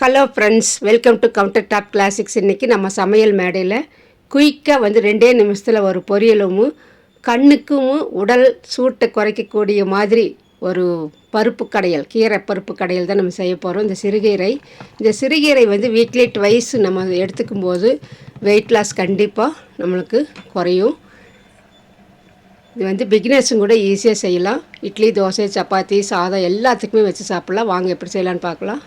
Hello friends welcome to countertop classics இன்றைக்கி நம்ம சமையல் மேடையில் குயிக்காக வந்து ரெண்டே நிமிஷத்தில் ஒரு பொரியலும் கண்ணுக்கும் உடல் சூட்டை குறைக்கக்கூடிய மாதிரி ஒரு பருப்பு கடையல் கீரை பருப்பு கடையல் தான் நம்ம செய்ய போகிறோம் இந்த சிறுகீரை இந்த சிறுகீரை வந்து வீக்லி ட்வைஸ் நம்ம எடுத்துக்கும் போது வெயிட் லாஸ் கண்டிப்பாக நம்மளுக்கு குறையும். இது வந்து பிகினர்ஸும் கூட ஈஸியாக செய்யலாம். இட்லி தோசை சப்பாத்தி சாதம் எல்லாத்துக்குமே வச்சு சாப்பிட்லாம். வாங்க எப்படி செய்யலான்னு பார்க்கலாம்.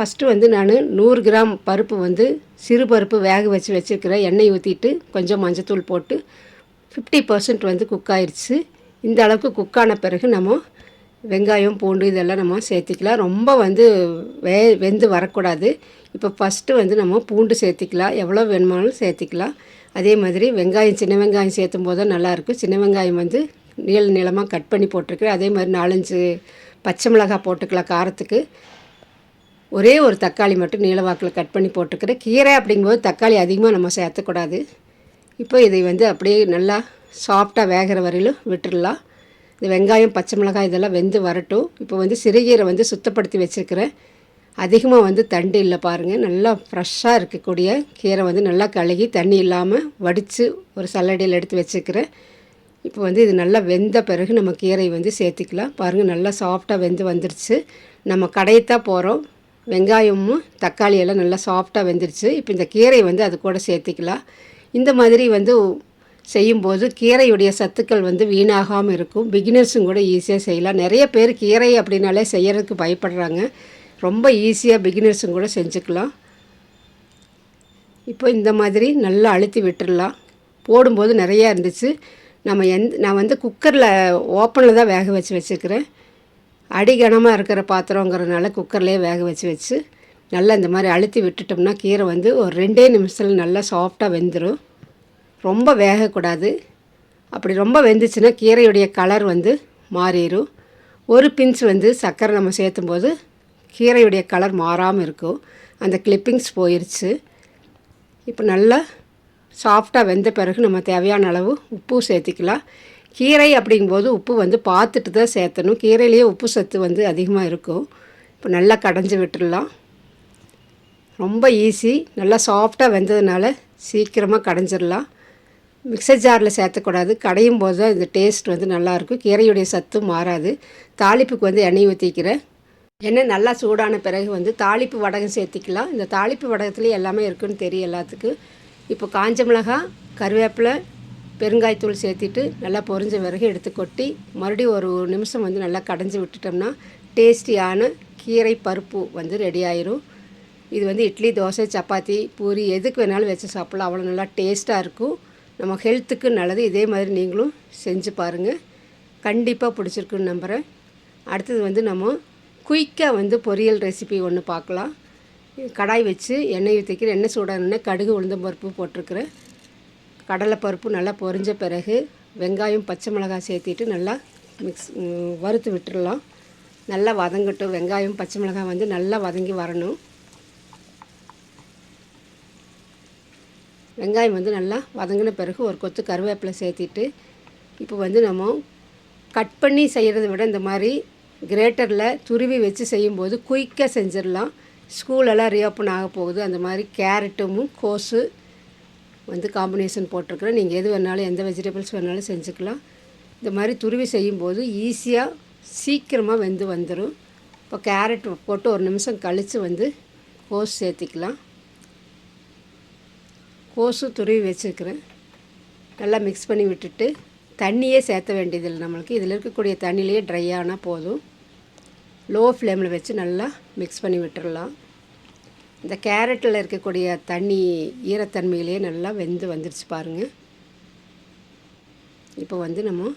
ஃபஸ்ட்டு வந்து நான் நூறு கிராம் பருப்பு வந்து சிறு பருப்பு வேக வச்சு வச்சுருக்கிறேன் எண்ணெய் ஊற்றிட்டு கொஞ்சம் மஞ்சத்தூள் போட்டு ஃபிஃப்டி பர்சன்ட் வந்து குக் ஆயிடுச்சு இந்த அளவுக்கு குக்கான பிறகு நம்ம வெங்காயம் பூண்டு இதெல்லாம் நம்ம சேர்த்திக்கலாம். ரொம்ப வந்து வே வெந்து வரக்கூடாது. இப்போ ஃபஸ்ட்டு வந்து நம்ம பூண்டு சேர்த்திக்கலாம். எவ்வளோ வேணுமானாலும் சேர்த்திக்கலாம். அதே மாதிரி வெங்காயம் சின்ன வெங்காயம் சேர்த்தும் போது தான் நல்லாயிருக்கும். சின்ன வெங்காயம் வந்து நீள நீளமாக கட் பண்ணி போட்டிருக்கிறேன். அதே மாதிரி நாலஞ்சு பச்சை மிளகாய் போட்டுக்கலாம் காரத்துக்கு. ஒரே ஒரு தக்காளி மட்டும் நீளவாக்கில் கட் பண்ணி போட்டுக்கிறேன் கீரை அப்படிங்கும்போது தக்காளி அதிகமாக நம்ம சேர்த்தக்கூடாது. இப்போ இதை வந்து அப்படியே நல்லா சாஃப்டாக வேகிற வரையிலும் விட்டுடலாம் இந்த வெங்காயம் பச்சை மிளகாய் இதெல்லாம் வெந்து வரட்டும். இப்போ வந்து சிறுகீரை வந்து சுத்தப்படுத்தி வச்சுருக்கிறேன் அதிகமாக வந்து தண்டு இல்லை பாருங்கள் நல்லா ஃப்ரெஷ்ஷாக இருக்கக்கூடிய கீரை வந்து நல்லா கழுகி தண்ணி இல்லாமல் வடித்து ஒரு சல்லடையில் எடுத்து வச்சுருக்கிறேன் இப்போ வந்து இது நல்லா வெந்த பிறகு நம்ம கீரை வந்து சேர்த்திக்கலாம். பாருங்கள் நல்லா சாஃப்டாக வெந்து வந்துருச்சு. நம்ம கடையத்தான் போகிறோம் வெங்காயமும் தக்காளி எல்லாம் நல்லா சாஃப்டாக வெந்துருச்சு. இப்போ இந்த கீரை வந்து அது கூட சேர்த்திக்கலாம். இந்த மாதிரி வந்து செய்யும்போது கீரையுடைய சத்துக்கள் வந்து வீணாகாமல் இருக்கும். பிகினர்ஸும் கூட ஈஸியாக செய்யலாம். நிறைய பேர் கீரை அப்படின்னாலே செய்யறதுக்கு பயப்படுறாங்க. ரொம்ப ஈஸியாக பிகினர்ஸும் கூட செஞ்சுக்கலாம். இப்போ இந்த மாதிரி நல்லா அழுத்தி விட்டுடலாம் போடும்போது நிறையா இருந்துச்சு. நம்ம எந் நான் வந்து குக்கரில் ஓப்பனில் தான் வேக வச்சு வச்சுக்கிறேன் அடிகனமாக இருக்கிற பாத்திரங்கிறதுனால குக்கர்லேயே வேக வச்சு வச்சு நல்லா இந்த மாதிரி அழுத்தி விட்டுட்டோம்னா கீரை வந்து ஒரு ரெண்டே நிமிஷத்தில் நல்லா சாஃப்டாக வெந்துடும் ரொம்ப வேகக்கூடாது. அப்படி ரொம்ப வெந்துச்சுன்னா கீரையுடைய கலர் வந்து மாறிடும் ஒரு பிஞ்ச் வந்து சர்க்கரை நம்ம சேர்த்தும் போது கீரையுடைய கலர் மாறாமல் இருக்கும். அந்த கிளிப்பிங்ஸ் போயிடுச்சு இப்போ நல்லா சாஃப்டாக வெந்த பிறகு நம்ம தேவையான அளவு உப்பு சேர்த்திக்கலாம். கீரை அப்படிங்கும்போது உப்பு வந்து பார்த்துட்டு தான் சேர்த்தணும். கீரையிலேயே உப்பு சத்து வந்து அதிகமாக இருக்கும். இப்போ நல்லா கடைஞ்சி விட்டுடலாம். ரொம்ப ஈஸி நல்லா சாஃப்டாக வெந்ததுனால சீக்கிரமாக கடைஞ்சிடலாம். மிக்சர் ஜாரில் சேர்த்தக்கூடாது. கடையும் போது தான் இந்த டேஸ்ட் வந்து நல்லாயிருக்கும். கீரையுடைய சத்தும் மாறாது. தாளிப்புக்கு வந்து எண்ணெய் ஊற்றிக்கிறேன் எண்ணெய் நல்லா சூடான பிறகு வந்து தாளிப்பு வடகம் சேர்த்திக்கலாம். இந்த தாளிப்பு வடகத்துலேயே எல்லாமே இருக்குன்னு தெரியும் எல்லாத்துக்கும். இப்போ காஞ்ச மிளகாய் கருவேப்பிலை பெருங்காயத்தூள் சேர்த்திட்டு நல்லா பொரிஞ்ச பிறகு எடுத்து கொட்டி மறுபடியும் ஒரு நிமிஷம் வந்து நல்லா கடைஞ்சி விட்டுட்டோம்னா டேஸ்டியான கீரை பருப்பு வந்து ரெடி ஆயிரும். இது வந்து இட்லி தோசை சப்பாத்தி பூரி எதுக்கு வேணாலும் வச்சு சாப்பிட்லாம். அவ்வளோ நல்லா டேஸ்ட்டாக இருக்கும். நம்ம ஹெல்த்துக்கு நல்லது. இதே மாதிரி நீங்களும் செஞ்சு பாருங்கள் கண்டிப்பாக பிடிச்சிருக்குன்னு நம்புகிறேன் அடுத்தது வந்து நம்ம குயிக்காக வந்து பொரியல் ரெசிபி ஒன்று பார்க்கலாம். கடாய் வச்சு எண்ணெய் ஊற்றிக்கிறேன் எண்ணெய் சூடானே கடுகு உளுந்தம் பருப்பு போட்டிருக்கிறேன். கடலைப்பருப்பு நல்லா பொரிஞ்ச பிறகு வெங்காயம் பச்சை மிளகாய் சேர்த்திட்டு நல்லா மிக்ஸ் வறுத்து விட்டுடலாம் நல்லா வதங்கட்டும். வெங்காயம் பச்சை மிளகாய் வந்து நல்லா வதங்கி வரணும். வெங்காயம் வந்து நல்லா வதங்கின பிறகு ஒரு கொத்து கருவேப்பிலை சேர்த்திட்டு இப்போ வந்து நம்ம கட் பண்ணி செய்கிறத விட இந்த மாதிரி கிரேட்டரில் துருவி வச்சு செய்யும்போது குயிக்காக செஞ்சிடலாம். ஸ்கூலெல்லாம் ரீஓப்பன் ஆக போகுது. அந்த மாதிரி கேரட்டும் கோஸு வந்து காம்பினேஷன் போட்டிருக்கிறேன் நீங்கள் எது வேணாலும் எந்த வெஜிடபிள்ஸ் வேணாலும் செஞ்சுக்கலாம். இந்த மாதிரி துருவி செய்யும்போது ஈஸியாக சீக்கிரமாக வெந்து வந்துடும் இப்போ கேரட் போட்டு ஒரு நிமிஷம் கழித்து வந்து கோஸ் சேர்த்திக்கலாம். கோஸு துருவி வச்சுருக்கிறேன். நல்லா மிக்ஸ் பண்ணி விட்டுட்டு தண்ணியே சேர்த்த வேண்டியதில்லை நம்மளுக்கு. இதில் இருக்கக்கூடிய தண்ணியிலேயே ட்ரை ஆனால் போதும். லோ ஃப்ளேமில் வச்சு நல்லா மிக்ஸ் பண்ணி விட்டுடலாம் இந்த கேரட்டில் இருக்கக்கூடிய தண்ணி ஈரத்தன்மையிலேயே நல்லா வெந்து வந்துருச்சு பாருங்கள் இப்போ வந்து நம்ம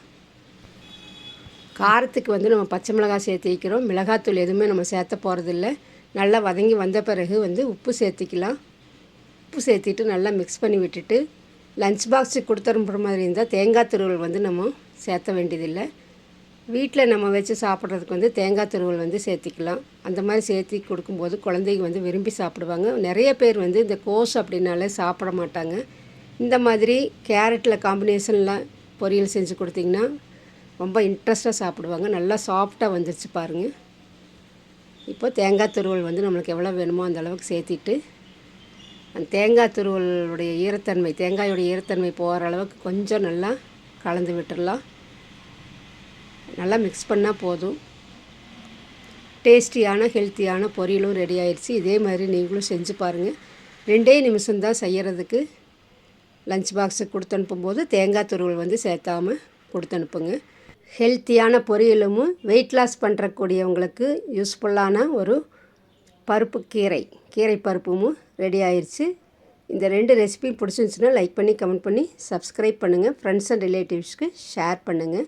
காரத்துக்கு வந்து நம்ம பச்சை மிளகாய் சேர்த்து வைக்கிறோம். மிளகாத்தூள் எதுவுமே நம்ம சேர்த்த போகிறதில்ல நல்லா வதங்கி வந்த பிறகு வந்து உப்பு சேர்த்திக்கலாம். உப்பு சேர்த்திட்டு நல்லா மிக்ஸ் பண்ணி விட்டுட்டு லஞ்ச் பாக்ஸுக்கு கொடுத்துருப்புற மாதிரி இருந்தால் தேங்காய் துருவல் வந்து நம்ம சேர்த்த வேண்டியதில்லை. வீட்டில் நம்ம வச்சு சாப்பிட்றதுக்கு வந்து தேங்காய் துருவல் வந்து சேர்த்திக்கலாம். அந்த மாதிரி சேர்த்தி கொடுக்கும்போது குழந்தைங்க வந்து விரும்பி சாப்பிடுவாங்க. நிறைய பேர் வந்து இந்த கோஸ் அப்படின்னாலே சாப்பிட மாட்டாங்க. இந்த மாதிரி கேரட்டில் காம்பினேஷனில் பொரியல் செஞ்சு கொடுத்திங்கன்னா ரொம்ப இன்ட்ரெஸ்ட்டாக சாப்பிடுவாங்க. நல்லா சாஃப்டாக வந்துருச்சு பாருங்கள் இப்போ தேங்காய் துருவல் வந்து நம்மளுக்கு எவ்வளோ வேணுமோ அந்த அளவுக்கு சேர்த்திட்டு அந்த தேங்காய் துருவலுடைய ஈரத்தன்மை தேங்காயோடைய ஈரத்தன்மை போகிற அளவுக்கு கொஞ்சம் நல்லா கலந்து விட்டுடலாம். நல்லா மிக்ஸ் பண்ணால் போதும். டேஸ்டியான ஹெல்த்தியான பொரியலும் ரெடி ஆயிடுச்சு. இதே மாதிரி நீங்களும் செஞ்சு பாருங்கள் ரெண்டே நிமிஷம்தான் செய்கிறதுக்கு லஞ்ச் பாக்ஸுக்கு கொடுத்து அனுப்பும்போது தேங்காய் துருவல் வந்து சேர்த்தாமல் கொடுத்து அனுப்புங்க. ஹெல்த்தியான பொரியலும் வெயிட் லாஸ் பண்ணுறக்கூடியவங்களுக்கு யூஸ்ஃபுல்லான ஒரு பருப்பு கீரை கீரை பருப்பும் ரெடி ஆயிடுச்சு. இந்த ரெண்டு ரெசிபி பிடிச்சிருந்துச்சுன்னா லைக் பண்ணி கமெண்ட் பண்ணி சப்ஸ்கிரைப் பண்ணுங்கள் ஃப்ரெண்ட்ஸ் அண்ட் ரிலேட்டிவ்ஸ்க்கு ஷேர் பண்ணுங்கள்